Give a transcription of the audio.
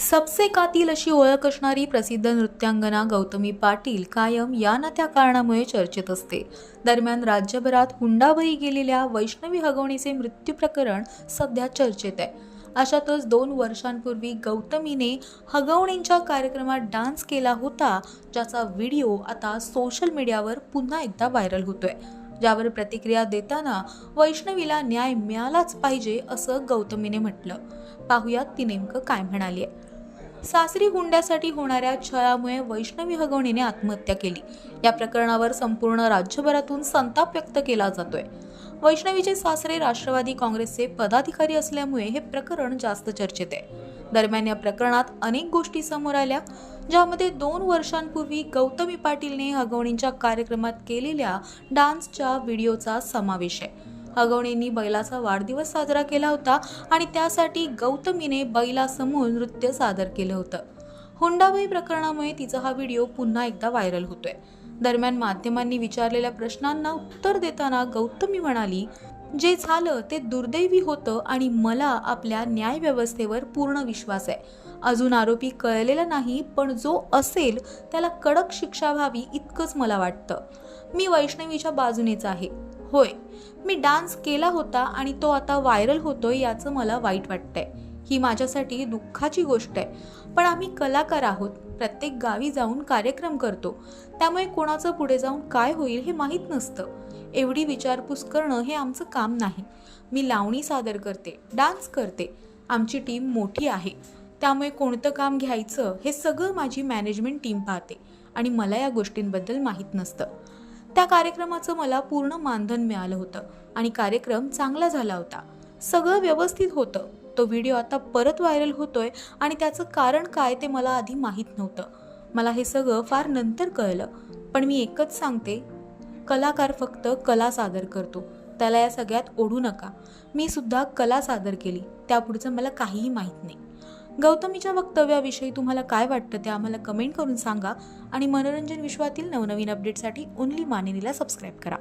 सबसे कातील अशी ओळख असणारी प्रसिद्ध नृत्यांगना गौतमी पाटील कायम या ना त्या कारणामुळे चर्चेत असते. दरम्यान राज्यभरात हुंडाबळी गेलेल्या वैष्णवी हगवणीचे मृत्यू प्रकरण सध्या चर्चेत आहे. अशातच दोन वर्षांपूर्वी गौतमीने हगवणींच्या कार्यक्रमात डान्स केला होता ज्याचा व्हिडिओ आता सोशल मीडियावर पुन्हा एकदा व्हायरल होतोय. ज्यावर प्रतिक्रिया देताना वैष्णवीला न्याय मिळालाच पाहिजे असं गौतमीने म्हटलं. पाहुयात ती नेमकं काय म्हणाली आहे सासरी हुंड्यासाठी होणाऱ्या छळामुळे वैष्णवी हगवणीने आत्महत्या केली. या प्रकरणावर संपूर्ण राज्यभरातून संताप व्यक्त केला जातोय. वैष्णवीचे सासरे राष्ट्रवादी काँग्रेसचे पदाधिकारी असल्यामुळे हे प्रकरण जास्त चर्चेत आहे. दरम्यान या प्रकरणात अनेक गोष्टी समोर आल्या ज्यामध्ये दोन वर्षांपूर्वी गौतमी पाटीलने हगवणींच्या कार्यक्रमात केलेल्या डान्सच्या व्हिडिओचा समावेश आहे. हगवणींनी बैलाचा वाढदिवस साजरा केला होता आणि त्यासाठी गौतमीने बैलासमोर नृत्य सादर केलं होतं. हुंडाबाई प्रकरणामुळे तिचा हा व्हिडिओ पुन्हा एकदा व्हायरल होतोय. दरम्यान माध्यमांनी विचारलेल्या प्रश्नांना उत्तर देताना गौतमी म्हणाली जे झालं ते दुर्दैवी होतं आणि मला आपल्या न्यायव्यवस्थेवर पूर्ण विश्वास आहे. अजून आरोपी कळलेला नाही पण जो असेल त्याला कडक शिक्षा व्हावी इतकंच मला वाटतं. मी वैष्णवीच्या बाजूनेच आहे. होय मी डान्स केला होता आणि तो आता व्हायरल होतोय याचं मला वाईट वाटतंय. ही माझ्यासाठी दुःखाची गोष्ट आहे. पण आम्ही कलाकार आहोत. प्रत्येक गावी जाऊन कार्यक्रम करतो. त्यामुळे कोणाचं पुढे जाऊन काय होईल हे माहीत नसतं. एवढी विचारपूस करणं हे आमचं काम नाही. मी लावणी सादर करते डान्स करते. आमची टीम मोठी आहे. त्यामुळे कोणतं काम घ्यायचं हे सगळं माझी मॅनेजमेंट टीम पाहते. आणि मला या गोष्टींबद्दल माहीत नसतं. त्या कार्यक्रमाचं मला पूर्ण मानधन मिळालं होतं आणि कार्यक्रम चांगला झाला होता. सगळं व्यवस्थित होतं. तो व्हिडिओ आता परत व्हायरल होतोय आणि त्याचं कारण काय ते मला आधी माहीत नव्हतं. मला हे सगळं फार नंतर कळलं पण मी एकच सांगते. कलाकार फक्त कला सादर करतो. त्याला या सगळ्यात ओढू नका. मी सुद्धा कला सादर केली. त्यापुढचं मला काहीही माहीत नाही. गौतमीच्या वक्तव्याविषयी तुम्हाला काय वाटतं ते आम्हाला कमेंट करून सांगा आणि मनोरंजन विश्वातील नवनवीन अपडेटसाठी ओनली मानिनीला सबस्क्राईब करा.